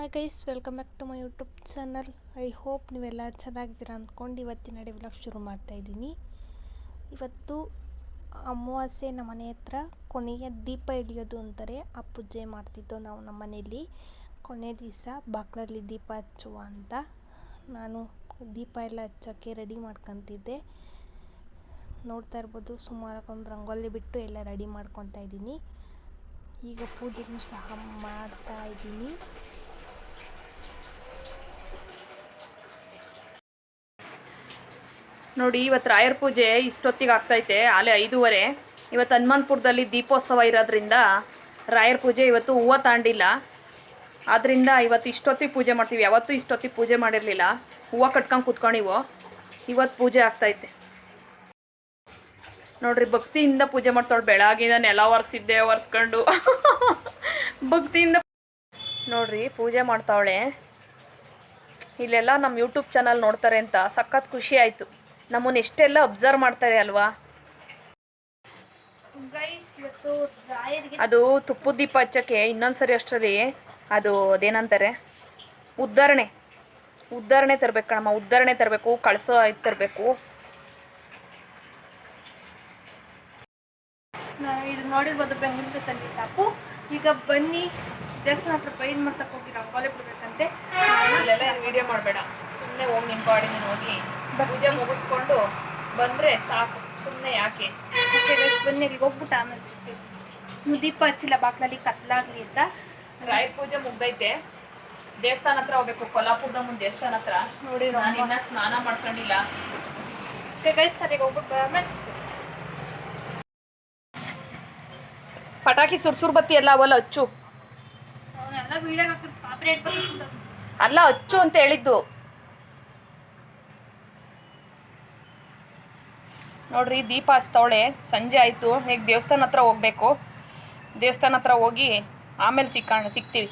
Hi guys welcome back to my YouTube channel I hope ನೀವೆಲ್ಲ ಚೆನ್ನಾಗಿದ್ದೀರಾ ಅಂದ್ಕೊಂಡು ಇವತ್ತಿನ ಡೇ ವ್ಲಾಗ್ ಶುರು ಮಾಡ್ತಾ ಇದ್ದೀನಿ. ಇವತ್ತು ಅಮಾವಾಸ್ಯೆ ನಮ್ಮ ಮನೆ ಹತ್ರ ಕೊನೆಯ ದೀಪ ಹಿಡಿಯೋದು ಅಂತಾರೆ. ಆ ಪೂಜೆ ಮಾಡ್ತಿದ್ದೋ ನಾವು ನಮ್ಮ ಮನೆಯಲ್ಲಿ ಕೊನೆ ದಿವಸ ಬಾಗ್ಲಲ್ಲಿ ದೀಪ ಹಚ್ಚುವ ಅಂತ ನಾನು ದೀಪ ಎಲ್ಲ ಹಚ್ಚೋಕ್ಕೆ ರೆಡಿ ಮಾಡ್ಕೊತಿದ್ದೆ. ನೋಡ್ತಾ ಇರ್ಬೋದು, ಸುಮಾರು ಒಂದು ರಂಗೋಲಿ ಬಿಟ್ಟು ಎಲ್ಲ ರೆಡಿ ಮಾಡ್ಕೊತಾ ಇದ್ದೀನಿ. ಈಗ ಪೂಜೆನೂ ಸಹ ಮಾಡ್ತಾ ಇದ್ದೀನಿ. ನೋಡಿ, ಇವತ್ತು ರಾಯರ ಪೂಜೆ ಇಷ್ಟೊತ್ತಿಗೆ ಆಗ್ತೈತೆ, ಆಲೆ ಐದೂವರೆ. ಇವತ್ತು ಹನುಮಂತಪುರದಲ್ಲಿ ದೀಪೋತ್ಸವ ಇರೋದ್ರಿಂದ ರಾಯರ ಪೂಜೆ ಇವತ್ತು ಹೂವು ತಾಂಡಿಲ್ಲ. ಆದ್ದರಿಂದ ಇವತ್ತು ಇಷ್ಟೊತ್ತಿಗೆ ಪೂಜೆ ಮಾಡ್ತೀವಿ. ಯಾವತ್ತೂ ಇಷ್ಟೊತ್ತಿಗೆ ಪೂಜೆ ಮಾಡಿರಲಿಲ್ಲ. ಹೂವು ಕಟ್ಕೊಂಡು ಕೂತ್ಕೊಂಡಿವು, ಇವತ್ತು ಪೂಜೆ ಆಗ್ತೈತೆ. ನೋಡ್ರಿ, ಭಕ್ತಿಯಿಂದ ಪೂಜೆ ಮಾಡ್ತಾಳೆ ಬೆಳಗಿನ ನೆಲ ಒರೆಸಿದ್ದೆ, ಒರೆಸ್ಕೊಂಡು. ಭಕ್ತಿಯಿಂದ ನೋಡ್ರಿ, ಪೂಜೆ ಮಾಡ್ತಾವಳೆ. ಇಲ್ಲೆಲ್ಲ ನಮ್ಮ ಯೂಟ್ಯೂಬ್ ಚಾನಲ್ ನೋಡ್ತಾರೆ ಅಂತ. ಸಖತ್ ಖುಷಿ ಆಯಿತು. ನಮ್ಮನ್ನು ಎಷ್ಟೆಲ್ಲ ಅಬ್ಸರ್ವ್ ಮಾಡ್ತಾರೆ ಅಲ್ವಾ? ಅದು ತುಪ್ಪದ ದೀಪ ಹಚ್ಚಕ್ಕೆ ಇನ್ನೊಂದ್ಸರಿ ಅಷ್ಟರಲ್ಲಿ ಅದು ಅದೇನಂತಾರೆ? ಉದ್ಧರಣೆ. ಉದ್ಧರಣೆ ತರಬೇಕು ಕಣಮ್ಮ ಉದ್ಧರಣೆ ತರಬೇಕು ಕಳಸೋ ಇದು ತರಬೇಕು. ಇದು ನೋಡಿರ್ಬೋದು ಬೆಂಗಳೂರು ತಂದೆ ಸಾಕು. ಈಗ ಬನ್ನಿ ದೇವಸ್ಥಾನ ಹತ್ರ ಪೈನ್ ಮಾಡ್ತಕ್ಕೆ ಹೋಗಿ ರಂಗೋಲಿ ಬಿಡ್ಬೇಕಂತೆ ವಿಡಿಯೋ ಮಾಡಬೇಡ. ಸುಮ್ಮನೆ ಹೋಗಿ ನಿಮ್ಮ ಪಾಡಿ ನೀನು ಹೋಗಿ. ಪೂಜೆ ಮುಗಿಸ್ಕೊಂಡು ಬಂದ್ರೆ ಸಾಕು. ಸುಮ್ಮನೆ ಯಾಕೆ? ಬನ್ನಿ ಅಲ್ಲಿಗೆ ಹೋಗ್ಬಿಟ್ಟು ಆಮೇಲೆ ಸಿಗ್ತೀವಿ ದೀಪ ಹಚ್ಚಿಲ್ಲ ಬಾಕ್ಲಲ್ಲಿ ಕತ್ಲಾಗ್ಲಿ ಅಂತ. ರಾಯ ಪೂಜೆ ಮುಗ್ದೈತೆ. ದೇವಸ್ಥಾನ ಹತ್ರ ಹೋಗ್ಬೇಕು ಕೊಲ್ಲಾಪುರದ ಮುಂದೆ ದೇವಸ್ಥಾನ ಹತ್ರ. ನೋಡಿ ನಾನು ಇನ್ನ ಸ್ನಾನ ಮಾಡ್ಕೊಂಡಿಲ್ಲ. ಗೈಸ್ ಸರಿಗೆ ಹೋಗ್ಬಿಟ್ಟು ಆಮೇಲೆ ಪಟಾಕಿ ಸುರ್ಸುರ್ ಬತ್ತಿ ಎಲ್ಲ ಅವಲ್ಲ ಹಚ್ಚು ಅಲ್ಲ ಹಚ್ಚು ಅಂತ ಹೇಳಿದ್ದು. ನೋಡ್ರಿ, ದೀಪ ಹಚ್ತವಳೆ. ಸಂಜೆ ಆಯಿತು ಈಗ ದೇವಸ್ಥಾನ ಹತ್ರ ಹೋಗ್ಬೇಕು? ದೇವಸ್ಥಾನ ಹತ್ರ ಹೋಗಿ ಆಮೇಲೆ ಸಿಕ್ಕಾಣ ಸಿಗ್ತೀವಿ